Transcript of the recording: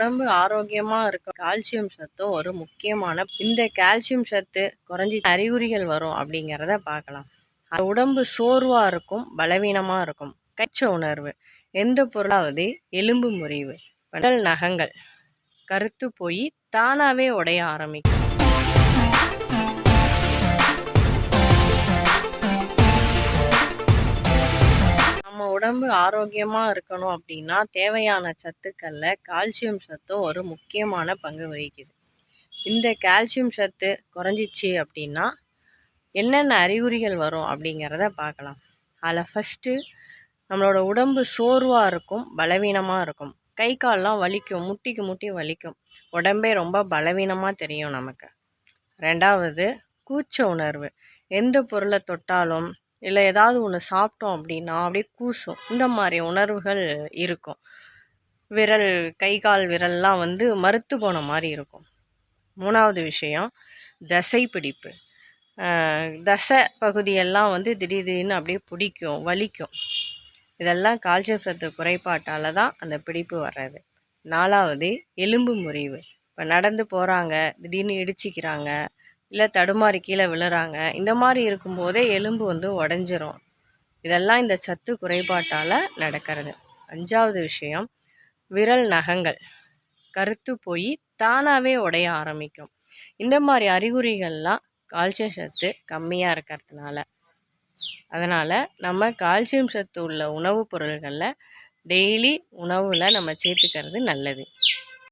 உடம்பு ஆரோக்கியமாக இருக்க கால்சியம் சத்தும் ஒரு முக்கியமான இந்த கால்சியம் சத்து குறைஞ்சி அறிகுறிகள் வரும் அப்படிங்கிறத பார்க்கலாம். அது உடம்பு சோர்வாக இருக்கும் பலவீனமாக இருக்கும். கச்ச உணர்வு எந்த பொருளாவது எலும்பு முறிவு கடல் நகங்கள் கருத்து போய் தானாகவே உடைய ஆரம்பிக்கும். உடம்பு ஆரோக்கியமாக இருக்கணும் அப்படின்னா தேவையான சத்துக்களில் கால்சியம் சத்தும் ஒரு முக்கியமான பங்கு வகிக்குது. இந்த கால்சியம் சத்து குறைஞ்சிச்சு அப்படின்னா என்னென்ன அறிகுறிகள் வரும் அப்படிங்கிறத பார்க்கலாம். அதில் ஃபஸ்ட்டு நம்மளோட உடம்பு சோர்வாக இருக்கும் பலவீனமாக இருக்கும். கை கால்லாம் வலிக்கும் முட்டிக்கு முட்டி வலிக்கும். உடம்பே ரொம்ப பலவீனமாக தெரியும் நமக்கு. ரெண்டாவது கூச்ச உணர்வு. எந்த பொருளை தொட்டாலும் இல்லை ஏதாவது ஒன்று சாப்பிட்டோம் அப்படின்னா அப்படியே கூசும். இந்த மாதிரி உணர்வுகள் இருக்கும். விரல் கை கால் விரல்லாம் வந்து மறுத்து போன மாதிரி இருக்கும். மூணாவது விஷயம் தசை பிடிப்பு தசை பகுதியெல்லாம் வந்து திடீர் திடீர்னு அப்படியே பிடிக்கும் வலிக்கும். இதெல்லாம் கால்சியம் சத்து குறைபாட்டால் தான் அந்த பிடிப்பு வர்றது. நாலாவது எலும்பு முறிவு. இப்போ நடந்து போகிறாங்க திடீர்னு இடிச்சிக்கிறாங்க இல்லை தடுமாறி கீழே விழுறாங்க. இந்த மாதிரி இருக்கும்போதே எலும்பு வந்து உடஞ்சிரும். இதெல்லாம் இந்த சத்து குறைபாட்டால் நடக்கிறது. அஞ்சாவது விஷயம் விரல் நகங்கள். கருத்து போய் தானாகவே உடைய ஆரம்பிக்கும். இந்த மாதிரி அறிகுறிகள்லாம் கால்சியம் சத்து கம்மியாக இருக்கிறதுனால. அதனால் நம்ம கால்சியம் சத்து உள்ள உணவுப் பொருள்களில் டெய்லி உணவில் நம்ம சேர்த்துக்கிறது நல்லது.